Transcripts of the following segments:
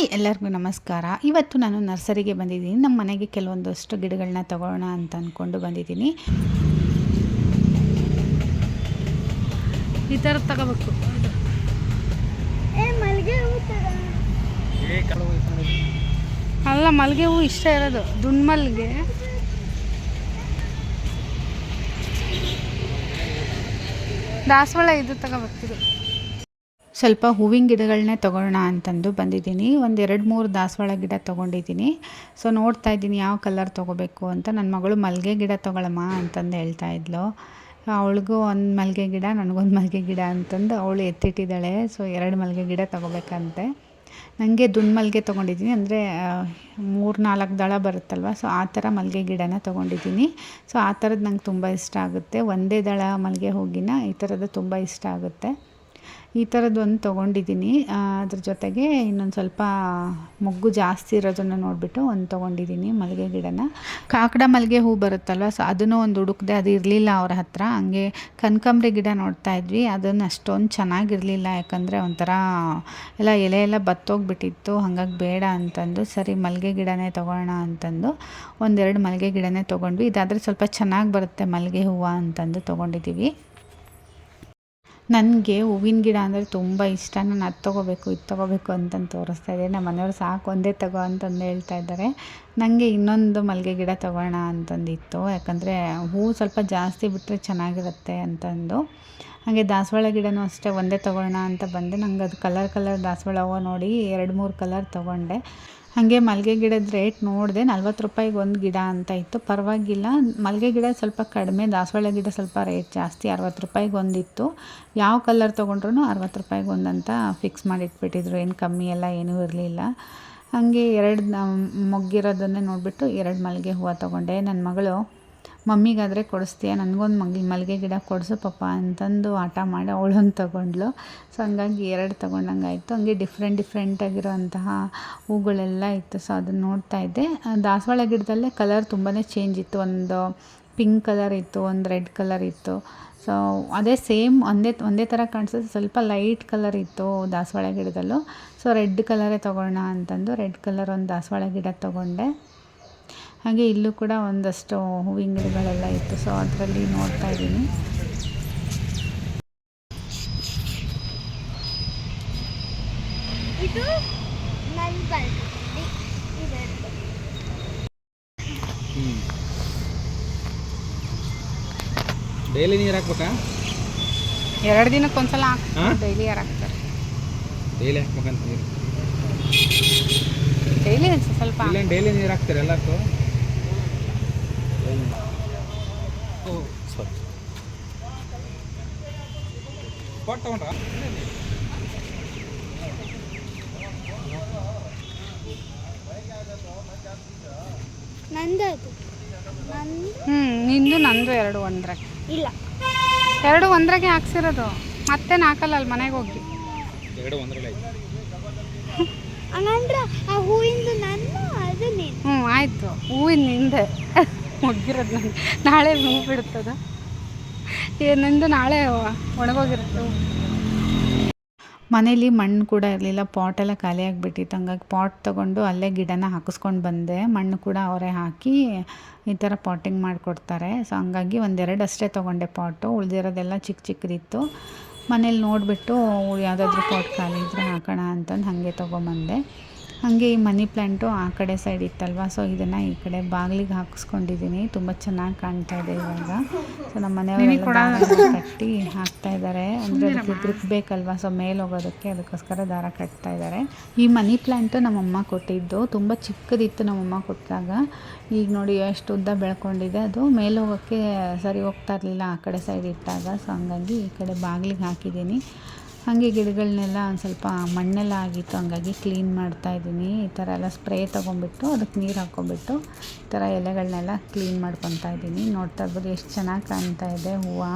Hi ಎಲ್ಲರಿಗೂ ನಮಸ್ಕಾರ. ಇವತ್ತು ನಾನು ನರ್ಸರಿಗೆ ಬಂದಿದ್ದೀನಿ. ನಮ್ಮ ಮನೆಗೆ ಕೆಲವೊಂದಷ್ಟು ಗಿಡಗಳನ್ನ ತಗೊಳ್ಳೋಣ ಅಂತ ಅಂದ್ಕೊಂಡು ಬಂದಿದ್ದೀನಿ. ಈ ಥರದ್ದು ತಗೋಬೇಕು. ಅಲ್ಲ ಮಲ್ಲಿಗೆ ಹೂವು ಇಷ್ಟ ಇರೋದು. ದುಂಡು ಮಲ್ಲಿಗೆ ದಾಸವಾಳ ಇದು ತಗೋಬೇಕಿದು ಸ್ವಲ್ಪ ಹೂವಿನ ಗಿಡಗಳನ್ನೇ ತೊಗೊಳ್ಳೋಣ ಅಂತಂದು ಬಂದಿದ್ದೀನಿ. ಒಂದು ಎರಡು ಮೂರು ದಾಸವಾಳ ಗಿಡ ತೊಗೊಂಡಿದ್ದೀನಿ. ಸೊ ನೋಡ್ತಾ ಇದ್ದೀನಿ ಯಾವ ಕಲರ್ ತೊಗೋಬೇಕು ಅಂತ. ನನ್ನ ಮಗಳು ಮಲ್ಲಿಗೆ ಗಿಡ ತೊಗೊಳಮ್ಮ ಅಂತಂದು ಹೇಳ್ತಾ ಇದ್ಲು. ಅವಳಿಗೂ ಒಂದು ಮಲ್ಲಿಗೆ ಗಿಡ, ನನಗೊಂದು ಮಲ್ಲಿಗೆ ಗಿಡ ಅಂತಂದು ಅವಳು ಎತ್ತಿಟ್ಟಿದ್ದಾಳೆ. ಸೊ ಎರಡು ಮಲ್ಲಿಗೆ ಗಿಡ ತೊಗೋಬೇಕಂತೆ. ನನಗೆ ದುಂಡು ಮಲ್ಲಿಗೆ ತೊಗೊಂಡಿದ್ದೀನಿ. ಅಂದರೆ ಮೂರು ನಾಲ್ಕು ದಳ ಬರುತ್ತಲ್ವ? ಸೊ ಆ ಥರ ಮಲ್ಲಿಗೆ ಗಿಡನ ತೊಗೊಂಡಿದ್ದೀನಿ. ಸೊ ಆ ಥರದ್ದು ನಂಗೆ ತುಂಬ ಇಷ್ಟ ಆಗುತ್ತೆ. ಒಂದೇ ದಳ ಮಲ್ಲಿಗೆ ಹೋಗಿನ ಈ ಥರದ್ದು ತುಂಬ ಇಷ್ಟ ಆಗುತ್ತೆ. ಈ ಥರದ್ದು ಒಂದು ತೊಗೊಂಡಿದ್ದೀನಿ ಅದ್ರ ಜೊತೆಗೆ ಇನ್ನೊಂದು ಸ್ವಲ್ಪ ಮೊಗ್ಗು ಜಾಸ್ತಿ ಇರೋದನ್ನು ನೋಡಿಬಿಟ್ಟು ಒಂದು ತೊಗೊಂಡಿದ್ದೀನಿ ಮಲ್ಲಿಗೆ ಗಿಡನ. ಕಾಕಡ ಮಲ್ಲಿಗೆ ಹೂ ಬರುತ್ತಲ್ವ, ಸೊ ಅದನ್ನು ಒಂದು ಹುಡುಕ್ದೆ ಅದು ಇರಲಿಲ್ಲ ಅವ್ರ ಹತ್ರ. ಹಂಗೆ ಕನಕಾಂಬ್ರಿ ಗಿಡ ನೋಡ್ತಾ ಇದ್ವಿ, ಅದನ್ನು ಅಷ್ಟೊಂದು ಚೆನ್ನಾಗಿರಲಿಲ್ಲ, ಯಾಕಂದರೆ ಒಂಥರ ಎಲ್ಲ ಎಲೆ ಎಲ್ಲ ಬತ್ತೋಗ್ಬಿಟ್ಟಿತ್ತು, ಹಾಗಾಗಿ ಬೇಡ ಅಂತಂದು. ಸರಿ ಮಲ್ಲಿಗೆ ಗಿಡನೇ ತೊಗೊಳ್ಳೋಣ ಅಂತಂದು, ಒಂದೆರಡು ಮಲ್ಲಿಗೆ ಗಿಡನೇ ತೊಗೊಂಡ್ವಿ. ಇದಾದರೆ ಸ್ವಲ್ಪ ಚೆನ್ನಾಗಿ ಬರುತ್ತೆ ಮಲ್ಲಿಗೆ ಹೂವು ಅಂತಂದು ತೊಗೊಂಡಿದ್ದೀವಿ. ನನಗೆ ಹೂವಿನ ಗಿಡ ಅಂದರೆ ತುಂಬ ಇಷ್ಟ. ನಾನು ಅದು ತೊಗೋಬೇಕು, ಇದು ತೊಗೋಬೇಕು ಅಂತಂದು ತೋರಿಸ್ತಾ ಇದ್ದೆ ನಮ್ಮ ಮನೆಯವ್ರು ಸಾಕು, ಒಂದೇ ತಗೋ ಅಂತಂದು ಹೇಳ್ತಾ ಇದ್ದಾರೆ. ನನಗೆ ಇನ್ನೊಂದು ಮಲ್ಲಿಗೆ ಗಿಡ ತೊಗೋಣ ಅಂತಂದಿತ್ತು. ಯಾಕಂದರೆ ಹೂವು ಸ್ವಲ್ಪ ಜಾಸ್ತಿ ಬಿಟ್ಟರೆ ಚೆನ್ನಾಗಿರುತ್ತೆ ಅಂತಂದು. ಹಾಗೆ ದಾಸವಾಳ ಗಿಡನೂ ಅಷ್ಟೇ ಒಂದೇ ತೊಗೊಳ್ಳೋಣ ಅಂತ ಬಂದೆ. ನಂಗೆ ಅದು ಕಲರ್ ಕಲರ್ ದಾಸವಾಳ ಹೂವು ನೋಡಿ ಎರಡು ಮೂರು ಕಲರ್ ತೊಗೊಂಡೆ. ಹಾಗೆ ಮಲ್ಲಿಗೆ ಗಿಡದ ರೇಟ್ ನೋಡಿದೆ ನಲ್ವತ್ತು ರೂಪಾಯಿಗೆ ಒಂದು ಗಿಡ ಅಂತ ಇತ್ತು. ಪರವಾಗಿಲ್ಲ. ಮಲ್ಲಿಗೆ ಗಿಡ ಸ್ವಲ್ಪ ಕಡಿಮೆ, ದಾಸವಾಳ ಗಿಡ ಸ್ವಲ್ಪ ರೇಟ್ ಜಾಸ್ತಿ, ಅರವತ್ತು ರೂಪಾಯಿಗೆ ಒಂದಿತ್ತು ಯಾವ ಕಲರ್ ತೊಗೊಂಡ್ರೂ ಅರವತ್ತು ರೂಪಾಯಿಗೆ ಒಂದಂತ ಫಿಕ್ಸ್ ಮಾಡಿಟ್ಬಿಟ್ಟಿದ್ರು. ಏನು ಕಮ್ಮಿ ಎಲ್ಲ ಏನೂ ಇರಲಿಲ್ಲ. ಹಾಗೆ ಎರಡು ಮೊಗ್ಗಿರೋದನ್ನೇ ನೋಡಿಬಿಟ್ಟು ಎರಡು ಮಲ್ಲಿಗೆ ಹೂವು ತೊಗೊಂಡೆ. ನನ್ನ ಮಗಳು ಮಮ್ಮಿಗಾದರೆ ಕೊಡಿಸ್ತೀಯ, ನನಗೊಂದು ಮಗಿ ಮಲ್ಲಿಗೆ ಗಿಡ ಕೊಡಿಸು ಪಾಪ ಅಂತಂದು ಆಟ ಮಾಡಿ ಅವಳೊಂದು ತೊಗೊಂಡ್ಲು ಸೊ ಹಂಗಾಗಿ ಎರಡು ತೊಗೊಂಡಂಗೆ ಆಯಿತು. ಹಂಗೆ ಡಿಫ್ರೆಂಟ್ ಡಿಫ್ರೆಂಟಾಗಿರೋಂತಹ ಹೂಗಳೆಲ್ಲ ಇತ್ತು. ಸೊ ಅದನ್ನು ನೋಡ್ತಾ ಇದ್ದೆ. ದಾಸವಾಳ ಗಿಡದಲ್ಲೇ ಕಲರ್ ತುಂಬಾ ಚೇಂಜ್ ಇತ್ತು. ಒಂದು ಪಿಂಕ್ ಕಲರ್ ಇತ್ತು, ಒಂದು ರೆಡ್ ಕಲರ್ ಇತ್ತು. ಸೊ ಅದೇ ಸೇಮ್ ಒಂದೇ ಒಂದೇ ಥರ ಕಾಣಿಸುತ್ತೆ. ಸ್ವಲ್ಪ ಲೈಟ್ ಕಲರ್ ಇತ್ತು ದಾಸವಾಳ ಗಿಡದಲ್ಲೂ. ಸೊ ರೆಡ್ ಕಲರೇ ತೊಗೊಳ್ಳೋಣ ಅಂತಂದು ರೆಡ್ ಕಲರ್ ಒಂದು ದಾಸವಾಳ ಗಿಡ ತೊಗೊಂಡೆ. ಹಾಗೆ ಇಲ್ಲೂ ಕೂಡ ಒಂದಷ್ಟು ಹೂವಿನ ಗಿಡಗಳೆಲ್ಲ ಇತ್ತು. ಸೊ ಅದರಲ್ಲಿ ನೋಡ್ತಾ ಇದ್ದೀನಿ. ಡೈಲಿ ನೀರು ಹಾಕ್ಬೇಕಾ? ಎರಡು ದಿನಕ್ಕೆ ಒಂದ್ಸಲ ಹಾಕ್ತಾರೆ ಡೈಲಿ ಯಾರು ಹಾಕ್ತಾರೆ? ಡೈಲಿ ಹಾಕ್ಬೇಕಂತ ನೀರು. ಡೈಲಿ ಸ್ವಲ್ಪ ಡೈಲಿ ನೀರು ಹಾಕ್ತಾರೆ ಎಲ್ಲಕ್ಕೂ ಓ ಸಾರಿ ಪಾಟ್ ತಗೊಂಡ್ರಾ ನಂದು ಅದು ನಂದು ಹ್ಞೂ ನಿಂದು ನಂದು ಎರಡು ಒಂದ್ರಾಗೆ ಇಲ್ಲ. ಎರಡು ಒಂದ್ರಾಗೆ ಹಾಕ್ಸಿರೋದು. ಮತ್ತೆ ಹಾಕಲ್ಲ ಅಲ್ಲಿ ಮನೆಗೆ ಹೋಗಿ. ಎರಡು ಒಂದರಲ್ಲಿ ಆಯ್ತು. ಹಂಗಂದ್ರೆ ಆ ಹೂವಿಂದು ನನ್ನ ಅದು ನೀನು ಹ್ಞೂ ಆಯಿತು. ಹೂವಿನ ನಿಂದೆ ಮುಗ್ಗಿರೋದು ನನಗೆ ನಾಳೆ ಹೂ ಬಿಡುತ್ತದ ಏನಂದು ನಾಳೆ ಒಣಗೋಗಿರುತ್ತೆ. ಮನೇಲಿ ಮಣ್ಣು ಕೂಡ ಇರಲಿಲ್ಲ ಪಾಟೆಲ್ಲ ಖಾಲಿ ಆಗಿಬಿಟ್ಟಿತ್ತು. ಹಂಗಾಗಿ ಪಾಟ್ ತೊಗೊಂಡು ಅಲ್ಲೇ ಗಿಡನ ಹಾಕಿಸ್ಕೊಂಡು ಬಂದೆ. ಮಣ್ಣು ಕೂಡ ಅವರೇ ಹಾಕಿ ಈ ಥರ ಪಾಟಿಂಗ್ ಮಾಡಿಕೊಡ್ತಾರೆ. ಸೊ ಹಂಗಾಗಿ ಒಂದೆರಡು ಅಷ್ಟೇ ತೊಗೊಂಡೆ ಪಾಟು ಉಳಿದಿರೋದೆಲ್ಲ ಚಿಕ್ಕ ಚಿಕ್ಕದಿತ್ತು. ಮನೇಲಿ ನೋಡಿಬಿಟ್ಟು ಯಾವುದಾದ್ರೂ ಪಾಟ್ ಖಾಲಿ ಇದ್ದರೆ ಹಾಕೋಣ ಅಂತಂದು ಹಾಗೆ ತೊಗೊಂಬಂದೆ. ಹಾಗೆ ಈ ಮನಿ ಪ್ಲ್ಯಾಂಟು ಆ ಕಡೆ ಸೈಡ್ ಇತ್ತಲ್ವ? ಸೊ ಇದನ್ನು ಈ ಕಡೆ ಬಾಗಿಲಿಗೆ ಹಾಕಿಸ್ಕೊಂಡಿದ್ದೀನಿ ತುಂಬ ಚೆನ್ನಾಗಿ ಕಾಣ್ತಾ ಇದೆ ಇವಾಗ. ಸೊ ನಮ್ಮ ಮನೆಯವರೆಲ್ಲ ಕಟ್ಟಿ ಹಾಕ್ತಾ ಇದ್ದಾರೆ ಅಂದರೆ ಅದಕ್ಕೆ ಗ್ರಿಪ್ ಬೇಕಲ್ವ? ಸೊ ಮೇಲೆ ಹೋಗೋದಕ್ಕೆ ಅದಕ್ಕೋಸ್ಕರ ದಾರ ಕಟ್ತಾ ಇದ್ದಾರೆ ಈ ಮನಿ ಪ್ಲ್ಯಾಂಟು ನಮ್ಮಮ್ಮ ಕೊಟ್ಟಿದ್ದು. ತುಂಬ ಚಿಕ್ಕದಿತ್ತು ನಮ್ಮಮ್ಮ ಕೊಟ್ಟಾಗ. ಈಗ ನೋಡಿ ಎಷ್ಟು ಉದ್ದ ಬೆಳ್ಕೊಂಡಿದೆ ಅದು. ಮೇಲೆ ಹೋಗೋಕ್ಕೆ ಸರಿ ಹೋಗ್ತಾ ಇರಲಿಲ್ಲ ಆ ಕಡೆ ಸೈಡ್ ಇಟ್ಟಾಗ. ಸೊ ಹಂಗಾಗಿ ಈ ಕಡೆ ಬಾಗಿಲಿಗೆ ಹಾಕಿದ್ದೀನಿ ಹಾಗೆ ಗಿಡಗಳನ್ನೆಲ್ಲ ಒಂದು ಸ್ವಲ್ಪ ಮಣ್ಣೆಲ್ಲ ಆಗಿತ್ತು, ಹಂಗಾಗಿ ಕ್ಲೀನ್ ಮಾಡ್ತಾ ಇದ್ದೀನಿ. ಈ ಥರ ಎಲ್ಲ ಸ್ಪ್ರೇ ತೊಗೊಂಬಿಟ್ಟು ಅದಕ್ಕೆ ನೀರು ಹಾಕ್ಕೊಂಬಿಟ್ಟು ಈ ಥರ ಎಲೆಗಳನ್ನೆಲ್ಲ ಕ್ಲೀನ್ ಮಾಡ್ಕೊತಾ ಇದ್ದೀನಿ. ನೋಡ್ತಾ ಇರ್ಬೋದು ಎಷ್ಟು ಚೆನ್ನಾಗಿ ಕಾಣ್ತಾ ಇದೆ ಹೂವು.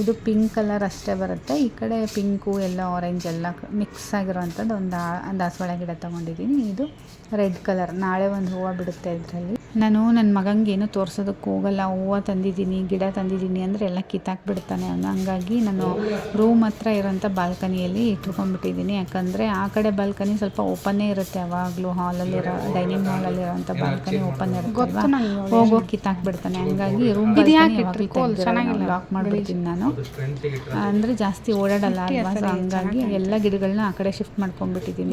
ಇದು ಪಿಂಕ್ ಕಲರ್ ಅಷ್ಟೇ ಬರುತ್ತೆ. ಈ ಕಡೆ ಪಿಂಕು ಎಲ್ಲ ಆರೆಂಜ್ ಎಲ್ಲ ಮಿಕ್ಸ್ ಆಗಿರೋವಂಥದ್ದು ಒಂದು ದಾಸವಾಳ ಗಿಡ ತೊಗೊಂಡಿದ್ದೀನಿ. ಇದು ರೆಡ್ ಕಲರ್ ನಾಳೆ ಒಂದು ಹೂವು ಬಿಡುತ್ತೆ ಇದರಲ್ಲಿ. ನಾನು ನನ್ನ ಮಗಂಗೆ ಏನು ತೋರ್ಸೋದಕ್ಕೆ ಹೋಗಲ್ಲ. ಹೂವು ತಂದಿದ್ದೀನಿ ಗಿಡ ತಂದಿದ್ದೀನಿ ಅಂದರೆ ಎಲ್ಲ ಕಿತ್ತಾಕ್ಬಿಡ್ತಾನೆ ಅವನು. ಹಂಗಾಗಿ ನಾನು ರೂಮ್ ಹತ್ರ ಇರೋಂಥ ಬಾಲ್ಕನಿಯಲ್ಲಿ ಇಟ್ಕೊಂಡ್ಬಿಟ್ಟಿದ್ದೀನಿ. ಯಾಕಂದರೆ ಆ ಕಡೆ ಬಾಲ್ಕನಿ ಸ್ವಲ್ಪ ಓಪನ್ನೇ ಇರುತ್ತೆ. ಯಾವಾಗಲೂ ಹಾಲಲ್ಲಿರೋ ಡೈನಿಂಗ್ ಹಾಲಲ್ಲಿರೋಂಥ ಬಾಲ್ಕನಿ ಓಪನ್ ಇರುತ್ತೆ ಹೋಗೋ ಕಿತ್ತಾಕ್ಬಿಡ್ತಾನೆ. ಹಂಗಾಗಿ ರೂಮ್ ಲಾಕ್ ಮಾಡಿಬಿಡ್ತೀನಿ ನಾನು. ಅಂದರೆ ಜಾಸ್ತಿ ಓಡಾಡಲ್ಲ ಅಲ್ವಾ? ಸೊ ಹಂಗಾಗಿ ಎಲ್ಲ ಗಿಡಗಳನ್ನ ಆ ಕಡೆ ಶಿಫ್ಟ್ ಮಾಡ್ಕೊಂಡ್ಬಿಟ್ಟಿದ್ದೀನಿ.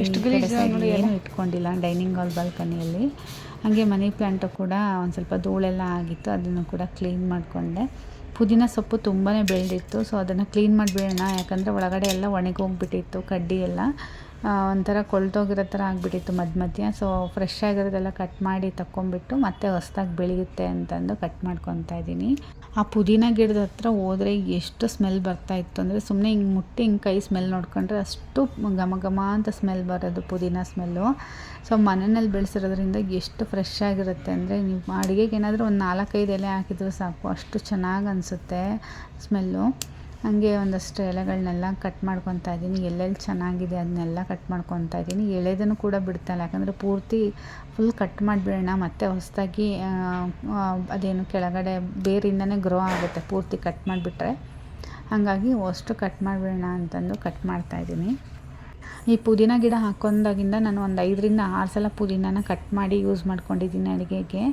ಏನು ಇಟ್ಕೊಂಡಿಲ್ಲ ಡೈನಿಂಗ್ ಹಾಲ್ ಬಾಲ್ಕನಿಯಲ್ಲಿ. ಹಾಗೆ ಮನಿ ಪ್ಲ್ಯಾಂಟು ಕೂಡ ಒಂದು ಸ್ವಲ್ಪ ಧೂಳೆಲ್ಲ ಆಗಿತ್ತು, ಅದನ್ನು ಕೂಡ ಕ್ಲೀನ್ ಮಾಡಿಕೊಂಡೆ. ಪುದೀನ ಸೊಪ್ಪು ತುಂಬಾ ಬೆಳೆದಿತ್ತು ಸೊ ಅದನ್ನು ಕ್ಲೀನ್ ಮಾಡಿಬಿಡೋಣ ಯಾಕಂದರೆ ಒಳಗಡೆ ಎಲ್ಲ ಒಣಗೋಗ್ಬಿಟ್ಟಿತ್ತು ಕಡ್ಡಿ ಎಲ್ಲ. ಒಂಥರ ಕೊಳ್ತೋಗಿರೋ ಥರ ಆಗಿಬಿಟ್ಟಿತ್ತು ಮಧ್ಯ ಮಧ್ಯ. ಸೊ ಫ್ರೆಶ್ ಆಗಿರೋದೆಲ್ಲ ಕಟ್ ಮಾಡಿ ತಕ್ಕೊಂಬಿಟ್ಟು ಮತ್ತೆ ಹೊಸ್ದಾಗಿ ಬೆಳೆಯುತ್ತೆ ಅಂತಂದು ಕಟ್ ಮಾಡ್ಕೊತಾ ಇದ್ದೀನಿ. ಆ ಪುದೀನ ಗಿಡದ ಹತ್ರ ಹೋದರೆ ಎಷ್ಟು ಸ್ಮೆಲ್ ಬರ್ತಾ ಇತ್ತು ಅಂದರೆ ಸುಮ್ಮನೆ ಹಿಂಗೆ ಮುಟ್ಟಿ ಹಿಂಗೆ ಕೈ ಸ್ಮೆಲ್ ನೋಡ್ಕೊಂಡ್ರೆ ಅಷ್ಟು ಘಮ ಘಮ ಅಂತ ಸ್ಮೆಲ್ ಬರೋದು ಪುದೀನ ಸ್ಮೆಲ್ಲು ಸೊ ಮನೆಯಲ್ಲಿ ಬೆಳೆಸಿರೋದ್ರಿಂದ ಎಷ್ಟು ಫ್ರೆಶ್ ಆಗಿರುತ್ತೆ ಅಂದರೆ ನೀವು ಅಡುಗೆಗೆ ಏನಾದರೂ ಒಂದು ನಾಲ್ಕೈದು ಎಲೆ ಹಾಕಿದ್ರು ಸಾಕು. ಅಷ್ಟು ಚೆನ್ನಾಗಿ ಅನಿಸುತ್ತೆ ಸ್ಮೆಲ್ಲು ಹಾಗೆ ಒಂದಷ್ಟು ಎಲೆಗಳನ್ನೆಲ್ಲ ಕಟ್ ಮಾಡ್ಕೊತಾ ಇದ್ದೀನಿ. ಎಲ್ಲೆಲ್ಲಿ ಚೆನ್ನಾಗಿದೆ ಅದನ್ನೆಲ್ಲ ಕಟ್ ಮಾಡ್ಕೊತಾ ಇದ್ದೀನಿ. ಎಳೆದನ್ನು ಕೂಡ ಬಿಡ್ತಾಯಿಲ್ಲ ಯಾಕಂದರೆ ಪೂರ್ತಿ ಫುಲ್ ಕಟ್ ಮಾಡಿಬಿಡೋಣ. ಮತ್ತು ಹೊಸದಾಗಿ ಅದೇನು ಕೆಳಗಡೆ ಬೇರಿಂದನೇ ಗ್ರೋ ಆಗುತ್ತೆ. ಪೂರ್ತಿ ಕಟ್ ಮಾಡಿಬಿಟ್ರೆ. ಹಾಗಾಗಿ ಅಷ್ಟು ಕಟ್ ಮಾಡಿಬಿಡೋಣ ಅಂತಂದು ಕಟ್ ಮಾಡ್ತಾಯಿದ್ದೀನಿ ಈ ಪುದೀನ ಗಿಡ ಹಾಕೊಂಡಾಗಿಂದ ನಾನು ಒಂದು ಐದರಿಂದ ಆರು ಸಲ ಪುದೀನನ ಕಟ್ ಮಾಡಿ ಯೂಸ್ ಮಾಡ್ಕೊಂಡಿದ್ದೀನಿ ಅಡುಗೆಗೆ.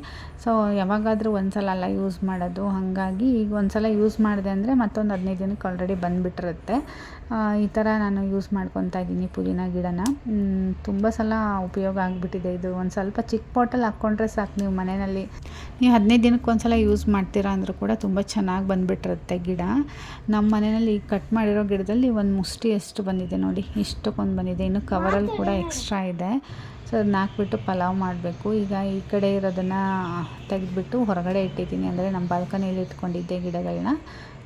ಸೊ ಯಾವಾಗಾದರೂ ಒಂದು ಸಲ ಅಲ್ಲ ಯೂಸ್ ಮಾಡೋದು. ಹಾಗಾಗಿ ಈಗ ಒಂದು ಸಲ ಯೂಸ್ ಮಾಡಿದೆ ಅಂದರೆ ಮತ್ತೊಂದು ಹದಿನೈದು ದಿನಕ್ಕೆ ಆಲ್ರೆಡಿ ಬಂದುಬಿಟ್ಟಿರುತ್ತೆ. ಈ ಥರ ನಾನು ಯೂಸ್ ಮಾಡ್ಕೊತಾ ಇದ್ದೀನಿ ಪುದೀನ ಗಿಡನ. ತುಂಬ ಸಲ ಉಪಯೋಗ ಆಗಿಬಿಟ್ಟಿದೆ ಇದು. ಒಂದು ಸ್ವಲ್ಪ ಚಿಕ್ಕ ಪಾಟಲ್ಲಿ ಹಾಕ್ಕೊಂಡ್ರೆ ಸಾಕು ನೀವು ಮನೆಯಲ್ಲಿ. ನೀವು ಹದಿನೈದು ದಿನಕ್ಕೆ ಒಂದು ಸಲ ಯೂಸ್ ಮಾಡ್ತೀರಾ ಅಂದರೂ ಕೂಡ ತುಂಬ ಚೆನ್ನಾಗಿ ಬಂದುಬಿಟ್ಟಿರುತ್ತೆ ಗಿಡ. ನಮ್ಮ ಮನೆಯಲ್ಲಿ ಈಗ ಕಟ್ ಮಾಡಿರೋ ಗಿಡದಲ್ಲಿ ಒಂದು ಮುಷ್ಟಿ ಎಷ್ಟು ಬಂದಿದೆ ನೋಡಿ. ಇಷ್ಟಕ್ಕೊಂದು ಬಂದಿದೆ. ಇನ್ನು ಕವರಲ್ಲಿ ಕೂಡ ಎಕ್ಸ್ಟ್ರಾ ಇದೆ. ಸೊ ಅದನ್ನ ಹಾಕ್ಬಿಟ್ಟು ಪಲಾವ್ ಮಾಡಬೇಕು. ಈಗ ಈ ಕಡೆ ಇರೋದನ್ನು ತೆಗೆದ್ಬಿಟ್ಟು ಹೊರಗಡೆ ಇಟ್ಟಿದ್ದೀನಿ. ಅಂದರೆ ನಮ್ಮ ಬಾಲ್ಕನಿಯಲ್ಲಿ ಇಟ್ಕೊಂಡಿದ್ದೆ ಗಿಡಗಳನ್ನ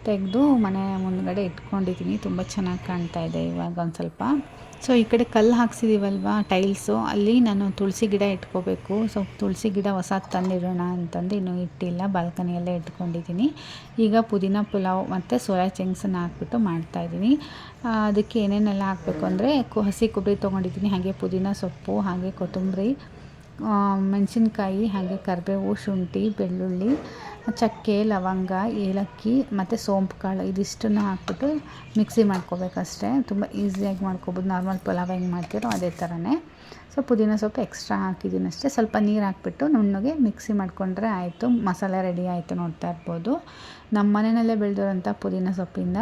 ತೆಗೆದು ಮನೆ ಮುಂದ್ಗಡೆ ಇಟ್ಕೊಂಡಿದ್ದೀನಿ. ತುಂಬ ಚೆನ್ನಾಗಿ ಕಾಣ್ತಾ ಇದೆ ಇವಾಗ ಒಂದು ಸ್ವಲ್ಪ. ಸೊ ಈ ಕಡೆ ಕಲ್ಲು ಹಾಕ್ಸಿದ್ದೀವಲ್ವ ಟೈಲ್ಸು ಅಲ್ಲಿ ನಾನು ತುಳಸಿ ಗಿಡ ಇಟ್ಕೋಬೇಕು. ಸೊ ತುಳಸಿ ಗಿಡ ಹೊಸಾದು ತಂದಿಡೋಣ ಅಂತಂದು ಇನ್ನೂ ಇಟ್ಟಿಲ್ಲ. ಬಾಲ್ಕನಿಯಲ್ಲೇ ಇಟ್ಕೊಂಡಿದ್ದೀನಿ. ಈಗ ಪುದೀನ ಪುಲಾವ್ ಮತ್ತು ಸೋಯಾ ಚಿಂಗ್ಸನ್ನು ಹಾಕ್ಬಿಟ್ಟು ಮಾಡ್ತಾಯಿದ್ದೀನಿ ಅದಕ್ಕೆ ಏನೇನೆಲ್ಲ ಹಾಕಬೇಕು ಅಂದರೆ ಹಸಿ ಕೊಬ್ಬರಿ ತೊಗೊಂಡಿದ್ದೀನಿ. ಹಾಗೆ ಪುದೀನ ಸೊಪ್ಪು, ಹಾಗೆ ಕೊತ್ತಂಬರಿ ಮೆಣಸಿನ್ಕಾಯಿ, ಹಾಗೆ ಕರಿಬೇವು, ಶುಂಠಿ, ಬೆಳ್ಳುಳ್ಳಿ, ಚಕ್ಕೆ, ಲವಂಗ, ಏಲಕ್ಕಿ ಮತ್ತು ಸೋಂಪು ಕಾಳು ಇದಿಷ್ಟನ್ನು ಹಾಕ್ಬಿಟ್ಟು ಮಿಕ್ಸಿ ಮಾಡ್ಕೋಬೇಕಷ್ಟೇ. ತುಂಬ ಈಸಿಯಾಗಿ ಮಾಡ್ಕೊಬೋದು. ನಾರ್ಮಲ್ ಪಲಾವ್ ಹೆಂಗೆ ಮಾಡ್ತೀರೋ ಅದೇ ಥರನೇ ಸೊ ಪುದೀನ ಸೊಪ್ಪು ಎಕ್ಸ್ಟ್ರಾ ಹಾಕಿದ್ದೀನಿ ಅಷ್ಟೇ. ಸ್ವಲ್ಪ ನೀರು ಹಾಕ್ಬಿಟ್ಟು ನುಣ್ಣಗೆ ಮಿಕ್ಸಿ ಮಾಡಿಕೊಂಡ್ರೆ ಆಯಿತು. ಮಸಾಲೆ ರೆಡಿ ಆಯಿತು ನೋಡ್ತಾ ಇರ್ಬೋದು. ನಮ್ಮ ಮನೆಯಲ್ಲೇ ಬೆಳೆದಿರೋಂಥ ಪುದೀನ ಸೊಪ್ಪಿಂದ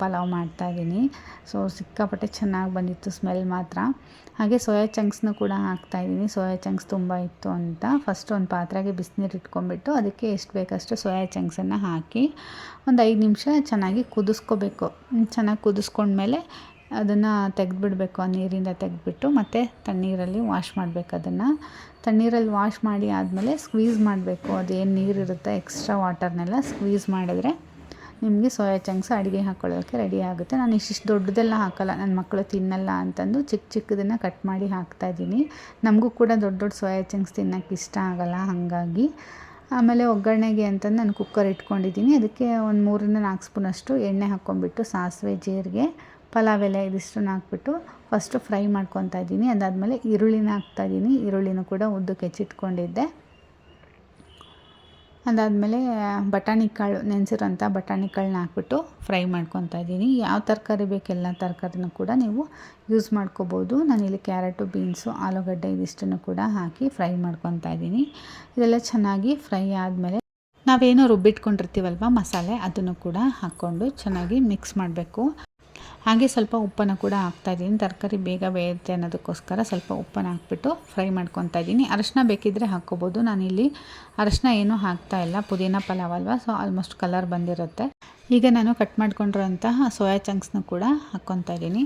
ಪಲಾವ್ ಮಾಡ್ತಾಯಿದ್ದೀನಿ ಸೊ ಸಿಕ್ಕಾಪಟ್ಟೆ ಚೆನ್ನಾಗಿ ಬಂದಿತ್ತು ಸ್ಮೆಲ್ ಮಾತ್ರ. ಹಾಗೆ ಸೋಯಾ ಚಂಕ್ಸ್ನು ಕೂಡ ಹಾಕ್ತಾಯಿದ್ದೀನಿ ಸೋಯಾ ಚಂಕ್ಸ್ ತುಂಬ ಇತ್ತು ಅಂತ. ಫಸ್ಟ್ ಒಂದು ಪಾತ್ರೆಗೆ ಬಿಸಿನೀರು ಇಟ್ಕೊಂಡ್ಬಿಟ್ಟು ಅದಕ್ಕೆ ಎಷ್ಟು ಬೇಕಷ್ಟು ಸೋಯಾ ಚಂಕ್ಸನ್ನು ಹಾಕಿ ಒಂದು ಐದು ನಿಮಿಷ ಚೆನ್ನಾಗಿ ಕುದಿಸ್ಕೋಬೇಕು. ಚೆನ್ನಾಗಿ ಕುದಿಸ್ಕೊಂಡ್ಮೇಲೆ ಅದನ್ನು ತೆಗೆದ್ಬಿಡ್ಬೇಕು, ಆ ನೀರಿಂದ ತೆಗೆದ್ಬಿಟ್ಟು ಮತ್ತು ತಣ್ಣೀರಲ್ಲಿ ವಾಶ್ ಮಾಡಬೇಕು ಅದನ್ನು. ತಣ್ಣೀರಲ್ಲಿ ವಾಶ್ ಮಾಡಿ ಆದಮೇಲೆ ಸ್ಕ್ವೀಸ್ ಮಾಡಬೇಕು. ಅದೇನು ನೀರಿರುತ್ತೆ ಎಕ್ಸ್ಟ್ರಾ ವಾಟರ್ನೆಲ್ಲ ಸ್ಕ್ವೀಸ್ ಮಾಡಿದ್ರೆ ನಿಮಗೆ ಸೋಯಾ ಚಂಕ್ಸ್ ಅಡುಗೆ ಹಾಕ್ಕೊಳ್ಳೋಕ್ಕೆ ರೆಡಿ ಆಗುತ್ತೆ. ನಾನು ಇಷ್ಟಿಷ್ಟು ದೊಡ್ಡದೆಲ್ಲ ಹಾಕಲ್ಲ, ನನ್ನ ಮಕ್ಕಳು ತಿನ್ನಲ್ಲ ಅಂತಂದು ಚಿಕ್ಕ ಚಿಕ್ಕದನ್ನು ಕಟ್ ಮಾಡಿ ಹಾಕ್ತಾಯಿದ್ದೀನಿ ನಮಗೂ ಕೂಡ ದೊಡ್ಡ ದೊಡ್ಡ ಸೋಯಾ ಚಂಕ್ಸ್ ತಿನ್ನೋಕ್ಕೆ ಇಷ್ಟ ಆಗಲ್ಲ ಹಾಗಾಗಿ. ಆಮೇಲೆ ಒಗ್ಗರಣೆಗೆ ಅಂತಂದು ನಾನು ಕುಕ್ಕರ್ ಇಟ್ಕೊಂಡಿದ್ದೀನಿ. ಅದಕ್ಕೆ ಒಂದು ಮೂರರಿಂದ ನಾಲ್ಕು ಸ್ಪೂನಷ್ಟು ಎಣ್ಣೆ ಹಾಕ್ಕೊಂಡ್ಬಿಟ್ಟು ಸಾಸಿವೆ, ಜೀರಿಗೆ ಪಲಾವ್ ಎಲೆ ಇದಿಷ್ಟನ್ನು ಹಾಕ್ಬಿಟ್ಟು ಫಸ್ಟು ಫ್ರೈ ಮಾಡ್ಕೊತಾ ಇದ್ದೀನಿ. ಅದಾದಮೇಲೆ ಈರುಳ್ಳಿನ ಹಾಕ್ತಾಯಿದ್ದೀನಿ ಈರುಳ್ಳಿನೂ ಕೂಡ ಉದ್ದಕ್ಕೆ ಹೆಚ್ಚಿಟ್ಕೊಂಡಿದ್ದೆ. ಅದಾದಮೇಲೆ ಬಟಾಣಿ ಕಾಳು, ನೆನೆಸಿರೋಂಥ ಬಟಾಣಿ ಕಾಳನ್ನ ಹಾಕ್ಬಿಟ್ಟು ಫ್ರೈ ಮಾಡ್ಕೊತಾ ಇದ್ದೀನಿ. ಯಾವ ತರಕಾರಿ ಬೇಕೆಲ್ಲ ತರಕಾರಿನೂ ಕೂಡ ನೀವು ಯೂಸ್ ಮಾಡ್ಕೋಬೋದು. ನಾನಿಲ್ಲಿ ಕ್ಯಾರೆಟು, ಬೀನ್ಸು, ಆಲೂಗಡ್ಡೆ ಇದಿಷ್ಟನ್ನು ಕೂಡ ಹಾಕಿ ಫ್ರೈ ಮಾಡ್ಕೊತಾ ಇದ್ದೀನಿ. ಇದೆಲ್ಲ ಚೆನ್ನಾಗಿ ಫ್ರೈ ಆದಮೇಲೆ ನಾವೇನು ರುಬ್ಬಿಟ್ಕೊಂಡಿರ್ತೀವಲ್ವ ಮಸಾಲೆ, ಅದನ್ನು ಕೂಡ ಹಾಕ್ಕೊಂಡು ಚೆನ್ನಾಗಿ ಮಿಕ್ಸ್ ಮಾಡಬೇಕು. ಹಾಗೆ ಸ್ವಲ್ಪ ಉಪ್ಪನ್ನು ಕೂಡ ಹಾಕ್ತಾಯಿದ್ದೀನಿ ತರಕಾರಿ ಬೇಗ ಬೇಯುತ್ತೆ ಅನ್ನೋದಕ್ಕೋಸ್ಕರ ಸ್ವಲ್ಪ ಉಪ್ಪನ್ನು ಹಾಕ್ಬಿಟ್ಟು ಫ್ರೈ ಮಾಡ್ಕೊತಾ ಇದ್ದೀನಿ. ಅರಶಿನ ಬೇಕಿದ್ದರೆ ಹಾಕ್ಕೋಬೋದು. ನಾನಿಲ್ಲಿ ಅರಶಿನ ಏನೂ ಹಾಕ್ತಾ ಇಲ್ಲ. ಪುದೀನ ಪಲಾವ್ ಅಲ್ವಾ? ಸೊ ಆಲ್ಮೋಸ್ಟ್ ಕಲರ್ ಬಂದಿರುತ್ತೆ. ಈಗ ನಾನು ಕಟ್ ಮಾಡ್ಕೊಂಡಿರೋಂತಹ ಸೋಯಾ ಚಂಕ್ಸ್ನ ಕೂಡ ಹಾಕ್ಕೊತಾ ಇದ್ದೀನಿ.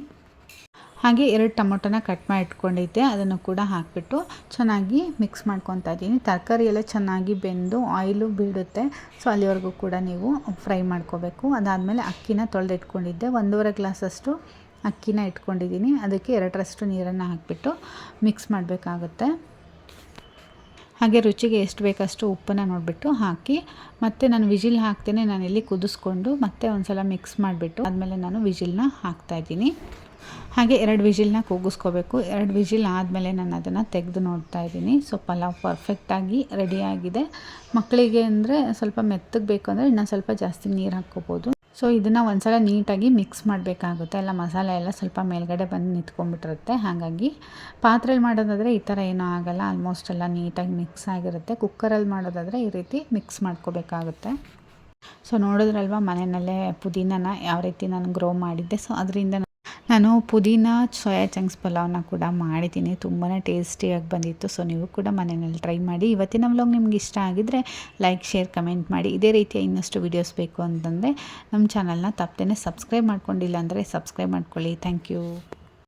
ಹಾಗೆ ಎರಡು ಟೊಮೊಟೊನ ಕಟ್ ಮಾಡಿ ಇಟ್ಕೊಂಡಿದ್ದೆ, ಅದನ್ನು ಕೂಡ ಹಾಕಿಬಿಟ್ಟು ಚೆನ್ನಾಗಿ ಮಿಕ್ಸ್ ಮಾಡ್ಕೊತಾ ಇದ್ದೀನಿ. ತರಕಾರಿ ಎಲ್ಲ ಚೆನ್ನಾಗಿ ಬೆಂದು ಆಯಿಲು ಬೀಳುತ್ತೆ ಸೊ ಅಲ್ಲಿವರೆಗೂ ಕೂಡ ನೀವು ಫ್ರೈ ಮಾಡ್ಕೋಬೇಕು. ಅದಾದಮೇಲೆ ಅಕ್ಕಿನ ತೊಳೆದಿಟ್ಕೊಂಡಿದ್ದೆ, ಒಂದೂವರೆ ಗ್ಲಾಸಷ್ಟು ಅಕ್ಕಿನ ಇಟ್ಕೊಂಡಿದ್ದೀನಿ. ಅದಕ್ಕೆ ಎರಡರಷ್ಟು ನೀರನ್ನು ಹಾಕಿಬಿಟ್ಟು ಮಿಕ್ಸ್ ಮಾಡಬೇಕಾಗುತ್ತೆ. ಹಾಗೆ ರುಚಿಗೆ ಎಷ್ಟು ಬೇಕಷ್ಟು ಉಪ್ಪನ್ನು ನೋಡಿಬಿಟ್ಟು ಹಾಕಿ, ಮತ್ತು ನಾನು ವಿಜಿಲ್ ಹಾಕ್ತೇನೆ ನಾನು ಇಲ್ಲಿ ಕುದಿಸ್ಕೊಂಡು ಮತ್ತೆ ಒಂದು ಸಲ ಮಿಕ್ಸ್ ಮಾಡಿಬಿಟ್ಟು ಆದಮೇಲೆ ನಾನು ವಿಜಿಲ್ನ ಹಾಕ್ತಾಯಿದ್ದೀನಿ ಹಾಗೆ ಎರಡು ವಿಜಿಲ್ನ ಕೂಗಿಸ್ಕೋಬೇಕು. ಎರಡು ವಿಜಿಲ್ ಆದಮೇಲೆ ನಾನು ಅದನ್ನು ತೆಗೆದು ನೋಡ್ತಾ ಇದ್ದೀನಿ. ಸೊ, ಪಲಾವ್ ಪರ್ಫೆಕ್ಟಾಗಿ ರೆಡಿಯಾಗಿದೆ ಮಕ್ಕಳಿಗೆ ಅಂದರೆ ಸ್ವಲ್ಪ ಮೆತ್ತಗೆ ಬೇಕು ಅಂದರೆ ಇನ್ನೂ ಸ್ವಲ್ಪ ಜಾಸ್ತಿ ನೀರು ಹಾಕ್ಕೋಬೋದು. ಸೊ, ಇದನ್ನು ಒಂದ್ಸಲ ನೀಟಾಗಿ ಮಿಕ್ಸ್ ಮಾಡಬೇಕಾಗುತ್ತೆ. ಎಲ್ಲ ಮಸಾಲೆ ಎಲ್ಲ ಸ್ವಲ್ಪ ಮೇಲ್ಗಡೆ ಬಂದು ನಿಂತ್ಕೊಂಡ್ಬಿಟ್ಟಿರುತ್ತೆ. ಹಾಗಾಗಿ ಪಾತ್ರೆಯಲ್ಲಿ ಮಾಡೋದಾದರೆ ಈ ಥರ ಏನೂ ಆಗೋಲ್ಲ. ಆಲ್ಮೋಸ್ಟ್ ಎಲ್ಲ ನೀಟಾಗಿ ಮಿಕ್ಸ್ ಆಗಿರುತ್ತೆ. ಕುಕ್ಕರಲ್ಲಿ ಮಾಡೋದಾದರೆ ಈ ರೀತಿ ಮಿಕ್ಸ್ ಮಾಡ್ಕೋಬೇಕಾಗುತ್ತೆ. ಸೊ, ನೋಡಿದ್ರಲ್ವ ಮನೆಯಲ್ಲೇ ಪುದೀನನ ಯಾವ ರೀತಿ ನಾನು ಗ್ರೋ ಮಾಡಿದ್ದೆ. ಸೊ, ಅದರಿಂದ ನಾನು ಪುದೀನ, ಸೋಯಾ ಚಂಕ್ಸ್ ಪಲಾವ್ನ ಕೂಡ ಮಾಡಿದ್ದೀನಿ. ತುಂಬಾ ಟೇಸ್ಟಿಯಾಗಿ ಬಂದಿತ್ತು. ಸೊ ನೀವು ಕೂಡ ಮನೆಯಲ್ಲಿ ಟ್ರೈ ಮಾಡಿ. ಇವತ್ತಿನ ವ್ಲಾಗ್ ನಿಮ್ಗೆ ಇಷ್ಟ ಆಗಿದ್ದರೆ ಲೈಕ್, ಶೇರ್, ಕಮೆಂಟ್ ಮಾಡಿ. ಇದೇ ರೀತಿಯ ಇನ್ನಷ್ಟು ವೀಡಿಯೋಸ್ ಬೇಕು ಅಂತಂದರೆ ನಮ್ಮ ಚಾನಲ್ನ ತಪ್ಪದೇ ಸಬ್ಸ್ಕ್ರೈಬ್ ಮಾಡ್ಕೊಂಡಿಲ್ಲ ಅಂದರೆ ಸಬ್ಸ್ಕ್ರೈಬ್ ಮಾಡ್ಕೊಳ್ಳಿ. Thank you